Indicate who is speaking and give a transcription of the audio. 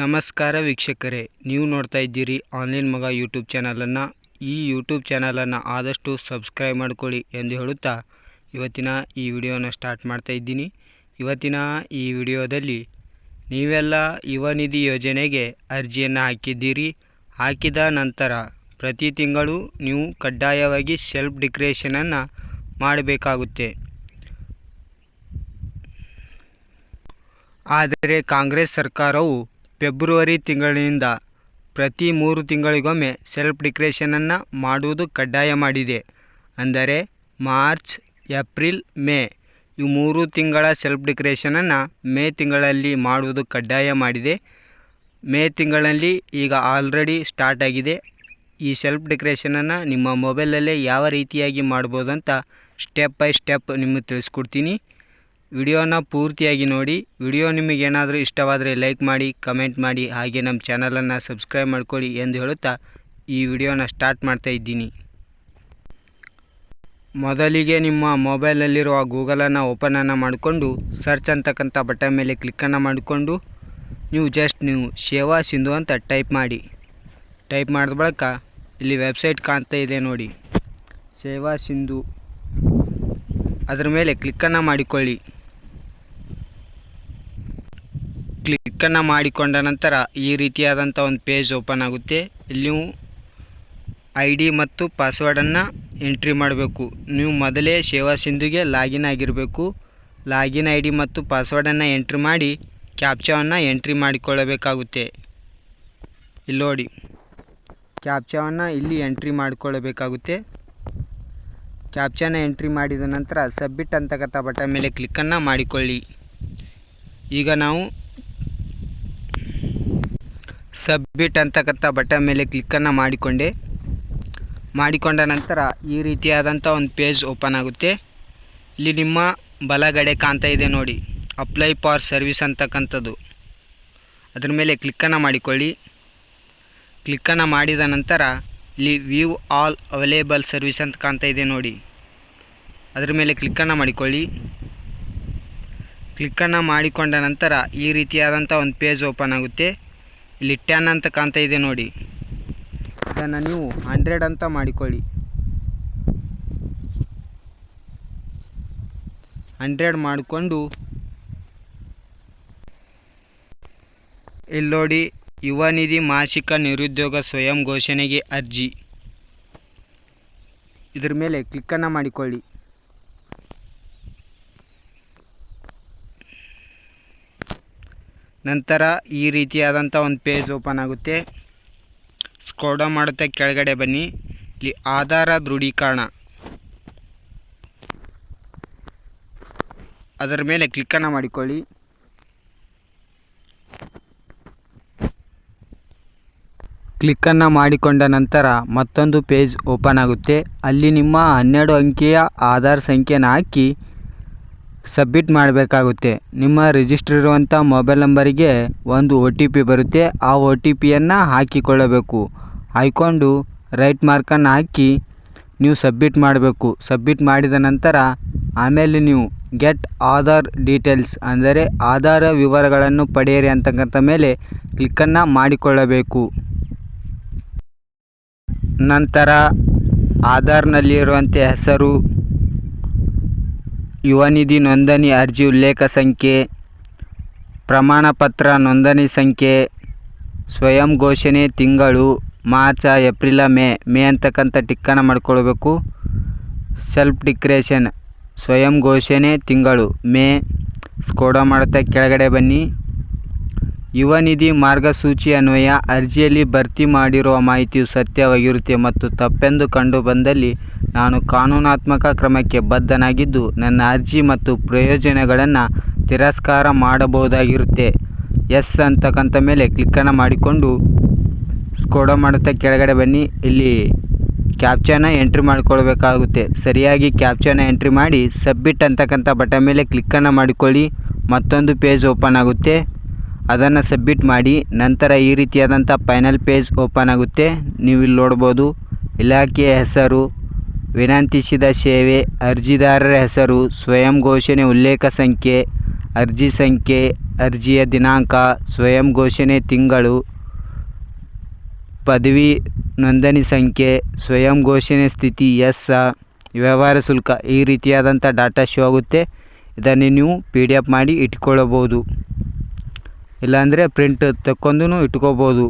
Speaker 1: ನಮಸ್ಕಾರ ವೀಕ್ಷಕರೇ, ನೀವು ನೋಡ್ತಾ ಇದ್ದೀರಿ ಆನ್ಲೈನ್ ಮಗ ಯೂಟ್ಯೂಬ್ ಚಾನಲನ್ನು. ಈ ಯೂಟ್ಯೂಬ್ ಚಾನಲನ್ನು ಆದಷ್ಟು ಸಬ್ಸ್ಕ್ರೈಬ್ ಮಾಡ್ಕೊಳ್ಳಿ ಎಂದು ಹೇಳುತ್ತಾ ಇವತ್ತಿನ ಈ ವಿಡಿಯೋನ ಸ್ಟಾರ್ಟ್ ಮಾಡ್ತಾ ಇದ್ದೀನಿ. ಇವತ್ತಿನ ಈ ವಿಡಿಯೋದಲ್ಲಿ ನೀವೆಲ್ಲ ಯುವ ನಿಧಿ ಯೋಜನೆಗೆ ಅರ್ಜಿಯನ್ನು ಹಾಕಿದ್ದೀರಿ. ಹಾಕಿದ ನಂತರ ಪ್ರತಿ ತಿಂಗಳು ನೀವು ಕಡ್ಡಾಯವಾಗಿ ಸೆಲ್ಫ್ ಡಿಕ್ರೇಷನನ್ನು ಮಾಡಬೇಕಾಗುತ್ತೆ. ಆದರೆ ಕಾಂಗ್ರೆಸ್ ಸರ್ಕಾರವು ಫೆಬ್ರವರಿ ತಿಂಗಳಿನಿಂದ ಪ್ರತಿ ಮೂರು ತಿಂಗಳಿಗೊಮ್ಮೆ ಸೆಲ್ಫ್ ಡಿಕ್ರೇಷನನ್ನು ಮಾಡುವುದು ಕಡ್ಡಾಯ ಮಾಡಿದೆ. ಅಂದರೆ ಮಾರ್ಚ್, ಏಪ್ರಿಲ್, ಮೇ ಈ ಮೂರು ತಿಂಗಳ ಸೆಲ್ಫ್ ಡಿಕ್ರೇಷನನ್ನು ಮೇ ತಿಂಗಳಲ್ಲಿ ಮಾಡುವುದು ಕಡ್ಡಾಯ ಮಾಡಿದೆ. ಮೇ ತಿಂಗಳಲ್ಲಿ ಈಗ ಆಲ್ರೆಡಿ ಸ್ಟಾರ್ಟ್ ಆಗಿದೆ. ಈ ಸೆಲ್ಫ್ ಡೆಕ್ರೇಷನನ್ನು ನಿಮ್ಮ ಮೊಬೈಲಲ್ಲೇ ಯಾವ ರೀತಿಯಾಗಿ ಮಾಡ್ಬೋದಂತ ಸ್ಟೆಪ್ ಬೈ ಸ್ಟೆಪ್ ನಿಮಗೆ ತಿಳಿಸ್ಕೊಡ್ತೀನಿ. ವಿಡಿಯೋನ ಪೂರ್ತಿಯಾಗಿ ನೋಡಿ. ವಿಡಿಯೋ ನಿಮಗೇನಾದರೂ ಇಷ್ಟವಾದರೆ ಲೈಕ್ ಮಾಡಿ, ಕಮೆಂಟ್ ಮಾಡಿ, ಹಾಗೆ ನಮ್ಮ ಚಾನಲನ್ನು ಸಬ್ಸ್ಕ್ರೈಬ್ ಮಾಡ್ಕೊಳ್ಳಿ ಎಂದು ಹೇಳುತ್ತಾ ಈ ವಿಡಿಯೋನ ಸ್ಟಾರ್ಟ್ ಮಾಡ್ತಾ ಇದ್ದೀನಿ. ಮೊದಲಿಗೆ ನಿಮ್ಮ ಮೊಬೈಲಲ್ಲಿರುವ ಗೂಗಲನ್ನು ಓಪನನ್ನು ಮಾಡಿಕೊಂಡು, ಸರ್ಚ್ ಅಂತಕ್ಕಂಥ ಬಟನ್ ಮೇಲೆ ಕ್ಲಿಕ್ಕನ್ನು ಮಾಡಿಕೊಂಡು, ನೀವು ಜಸ್ಟ್ ನೀವು ಸೇವಾ ಸಿಂಧು ಅಂತ ಟೈಪ್ ಮಾಡಿ. ಟೈಪ್ ಮಾಡಿದ ಬಳಿಕ ಇಲ್ಲಿ ವೆಬ್ಸೈಟ್ ಕಾಣ್ತಾ ಇದೆ ನೋಡಿ. ಸೇವಾ ಸಿಂಧು. ಅದರ ಮೇಲೆ ಕ್ಲಿಕ್ಕನ್ನು ಮಾಡಿಕೊಳ್ಳಿ. ಕ್ಲಿಕ್ಕನ್ನು ಮಾಡಿಕೊಂಡ ನಂತರ ಈ ರೀತಿಯಾದಂಥ ಒಂದು ಪೇಜ್ ಓಪನ್ ಆಗುತ್ತೆ. ಇಲ್ಲಿ ನೀವು ಐ ಡಿ ಮತ್ತು ಪಾಸ್ವರ್ಡನ್ನು ಎಂಟ್ರಿ ಮಾಡಬೇಕು. ನೀವು ಮೊದಲೇ ಸೇವಾ ಸಿಂಧುಗೆ ಲಾಗಿನ್ ಆಗಿರಬೇಕು. ಲಾಗಿನ್ ಐ ಡಿ ಮತ್ತು ಪಾಸ್ವರ್ಡನ್ನು ಎಂಟ್ರಿ ಮಾಡಿ ಕ್ಯಾಪ್ಚಾವನ್ನು ಎಂಟ್ರಿ ಮಾಡಿಕೊಳ್ಳಬೇಕಾಗುತ್ತೆ. ಇಲ್ಲಿ ನೋಡಿ. ಕ್ಯಾಪ್ಚಾವನ್ನು ಇಲ್ಲಿ ಎಂಟ್ರಿ ಮಾಡಿಕೊಳ್ಳಬೇಕಾಗುತ್ತೆ. ಕ್ಯಾಪ್ಚಾನ ಎಂಟ್ರಿ ಮಾಡಿದ ನಂತರ ಸಬ್ಮಿಟ್ ಅಂತಕ್ಕಂಥ ಬಟನ್ ಮೇಲೆ ಕ್ಲಿಕ್ಕನ್ನು ಮಾಡಿಕೊಳ್ಳಿ. ಈಗ ನಾವು ಸಬ್ಮಿಟ್ ಅಂತಕ್ಕಂಥ ಬಟನ್ ಮೇಲೆ ಕ್ಲಿಕ್ಕನ್ನು ಮಾಡಿಕೊಂಡೆ. ಮಾಡಿಕೊಂಡ ನಂತರ ಈ ರೀತಿಯಾದಂಥ ಒಂದು ಪೇಜ್ ಓಪನ್ ಆಗುತ್ತೆ. ಇಲ್ಲಿ ನಿಮ್ಮ ಬಲಗಡೆ ಕಾಣ್ತಾ ಇದೆ ನೋಡಿ, ಅಪ್ಲೈ ಫಾರ್ ಸರ್ವಿಸ್ ಅಂತಕ್ಕಂಥದ್ದು. ಅದ್ರ ಮೇಲೆ ಕ್ಲಿಕ್ಕನ್ನು ಮಾಡಿಕೊಳ್ಳಿ. ಕ್ಲಿಕ್ಕನ್ನು ಮಾಡಿದ ನಂತರ ಇಲ್ಲಿ ವ್ಯೂ ಆಲ್ ಅವೈಲೇಬಲ್ ಸರ್ವಿಸ್ ಅಂತ ಕಾಣ್ತಾ ಇದೆ ನೋಡಿ. ಅದ್ರ ಮೇಲೆ ಕ್ಲಿಕ್ಕನ್ನು ಮಾಡಿಕೊಳ್ಳಿ. ಕ್ಲಿಕ್ಕನ್ನು ಮಾಡಿಕೊಂಡ ನಂತರ ಈ ರೀತಿಯಾದಂಥ ಒಂದು ಪೇಜ್ ಓಪನ್ ಆಗುತ್ತೆ. ಇಲ್ಲಿ ಟೆನ್ ಅಂತ ಕಾಣ್ತಾ ಇದೆ ನೋಡಿ. ಇದನ್ನು ನೀವು ಹಂಡ್ರೆಡ್ ಅಂತ ಮಾಡಿಕೊಳ್ಳಿ. ಹಂಡ್ರೆಡ್ ಮಾಡಿಕೊಂಡು ಇಲ್ಲಿ ನೋಡಿ, ಯುವ ನಿಧಿ ಮಾಸಿಕ ನಿರುದ್ಯೋಗ ಸ್ವಯಂ ಘೋಷಣೆಗೆ ಅರ್ಜಿ. ಇದ್ರ ಮೇಲೆ ಕ್ಲಿಕ್ಕನ್ನು ಮಾಡಿಕೊಳ್ಳಿ. ನಂತರ ಈ ರೀತಿಯಾದಂಥ ಒಂದು ಪೇಜ್ ಓಪನ್ ಆಗುತ್ತೆ. ಸ್ಕ್ರೋಡ ಮಾಡುತ್ತೆ, ಕೆಳಗಡೆ ಬನ್ನಿ. ಇಲ್ಲಿ ಆಧಾರ ದೃಢೀಕರಣ. ಅದರ ಮೇಲೆ ಕ್ಲಿಕ್ಕನ್ನು ಮಾಡಿಕೊಳ್ಳಿ. ಕ್ಲಿಕ್ಕನ್ನು ಮಾಡಿಕೊಂಡ ನಂತರ ಮತ್ತೊಂದು ಪೇಜ್ ಓಪನ್ ಆಗುತ್ತೆ. ಅಲ್ಲಿ ನಿಮ್ಮ ಹನ್ನೆರಡು ಅಂಕಿಯ ಆಧಾರ್ ಸಂಖ್ಯೆನ ಹಾಕಿ ಸಬ್ಮಿಟ್ ಮಾಡಬೇಕಾಗುತ್ತೆ. ನಿಮ್ಮ ರಿಜಿಸ್ಟರ್ ಇರುವಂಥ ಮೊಬೈಲ್ ನಂಬರಿಗೆ ಒಂದು ಒ ಟಿ ಪಿ ಬರುತ್ತೆ. ಆ ಒ ಟಿ ಪಿಯನ್ನು ಹಾಕಿಕೊಳ್ಳಬೇಕು. ಹಾಕ್ಕೊಂಡು ರೈಟ್ ಮಾರ್ಕನ್ನು ಹಾಕಿ ನೀವು ಸಬ್ಮಿಟ್ ಮಾಡಬೇಕು. ಸಬ್ಮಿಟ್ ಮಾಡಿದ ನಂತರ ಆಮೇಲೆ ನೀವು ಗೆಟ್ ಆಧಾರ್ ಡೀಟೇಲ್ಸ್ ಅಂದರೆ ಆಧಾರ ವಿವರಗಳನ್ನು ಪಡೆಯಿರಿ ಅಂತಕ್ಕಂಥ ಮೇಲೆ ಕ್ಲಿಕ್ಕನ್ನು ಮಾಡಿಕೊಳ್ಳಬೇಕು. ನಂತರ ಆಧಾರ್ನಲ್ಲಿರುವಂತೆ ಹೆಸರು ಯುವ ನಿಧಿ ನೋಂದಣಿ ಅರ್ಜಿ ಉಲ್ಲೇಖ ಸಂಖ್ಯೆ ಪ್ರಮಾಣ ಪತ್ರ ನೋಂದಣಿ ಸಂಖ್ಯೆ, ಸ್ವಯಂ ಘೋಷಣೆ ತಿಂಗಳು, ಮಾರ್ಚ, ಏಪ್ರಿಲ, ಮೇ ಮೇ ಅಂತಕ್ಕಂಥ ಟಿಕ್ಕಣ ಮಾಡ್ಕೊಳ್ಬೇಕು. ಸೆಲ್ಫ್ ಡಿಕ್ರೇಷನ್ ಸ್ವಯಂ ಘೋಷಣೆ ತಿಂಗಳು, ಮೇ. ಸ್ಕೋಡ ಮಾಡುತ್ತಾ, ಕೆಳಗಡೆ ಬನ್ನಿ. ಯುವ ನಿಧಿ ಮಾರ್ಗಸೂಚಿ ಅನ್ವಯ ಅರ್ಜಿಯಲ್ಲಿ ಭರ್ತಿ ಮಾಡಿರುವ ಮಾಹಿತಿಯು ಸತ್ಯವಾಗಿರುತ್ತೆ ಮತ್ತು ತಪ್ಪೆಂದು ಕಂಡು ಬಂದಲ್ಲಿ ನಾನು ಕಾನೂನಾತ್ಮಕ ಕ್ರಮಕ್ಕೆ ಬದ್ಧನಾಗಿದ್ದು ನನ್ನ ಅರ್ಜಿ ಮತ್ತು ಪ್ರಯೋಜನಗಳನ್ನು ತಿರಸ್ಕಾರ ಮಾಡಬಹುದಾಗಿರುತ್ತೆ. ಎಸ್ ಅಂತಕ್ಕಂಥ ಮೇಲೆ ಕ್ಲಿಕ್ಕನ್ನು ಮಾಡಿಕೊಂಡು ಸ್ಕೋಡೋ ಮಾಡುತ್ತಾ ಕೆಳಗಡೆ ಬನ್ನಿ. ಇಲ್ಲಿ ಕ್ಯಾಪ್ಚನ ಎಂಟ್ರಿ ಮಾಡಿಕೊಳ್ಬೇಕಾಗುತ್ತೆ. ಸರಿಯಾಗಿ ಕ್ಯಾಪ್ಚನ ಎಂಟ್ರಿ ಮಾಡಿ ಸಬ್ಮಿಟ್ ಅಂತಕ್ಕಂಥ ಬಟನ್ ಮೇಲೆ ಕ್ಲಿಕ್ಕನ್ನು ಮಾಡಿಕೊಳ್ಳಿ. ಮತ್ತೊಂದು ಪೇಜ್ ಓಪನ್ ಆಗುತ್ತೆ. ಅದನ್ನು ಸಬ್ಮಿಟ್ ಮಾಡಿ, ನಂತರ ಈ ರೀತಿಯಾದಂಥ ಫೈನಲ್ ಪೇಜ್ ಓಪನ್ ಆಗುತ್ತೆ. ನೀವು ಇಲ್ಲಿ ನೋಡ್ಬೋದು, ಇಲಾಖೆಯ ಹೆಸರು, ವಿನಂತಿಸಿದ ಸೇವೆ, ಅರ್ಜಿದಾರರ ಹೆಸರು, ಸ್ವಯಂ ಘೋಷಣೆ ಉಲ್ಲೇಖ ಸಂಖ್ಯೆ, ಅರ್ಜಿ ಸಂಖ್ಯೆ, ಅರ್ಜಿಯ ದಿನಾಂಕ, ಸ್ವಯಂ ಘೋಷಣೆ ತಿಂಗಳು, ಪದವಿ ನೋಂದಣಿ ಸಂಖ್ಯೆ, ಸ್ವಯಂ ಘೋಷಣೆ ಸ್ಥಿತಿ, ಎಸ್ ವ್ಯವಹಾರ ಶುಲ್ಕ ಈ ರೀತಿಯಾದಂಥ ಡಾಟಾ ಶೋ ಆಗುತ್ತೆ. ಇದನ್ನು ನೀವು ಪಿ ಮಾಡಿ ಇಟ್ಕೊಳ್ಳಬಹುದು ಇಲ್ಲಾಂದರೆ ಪ್ರಿಂಟ್ ತಕ್ಕೊಂಡುನು ಇಟ್ಕೋಬೋದು.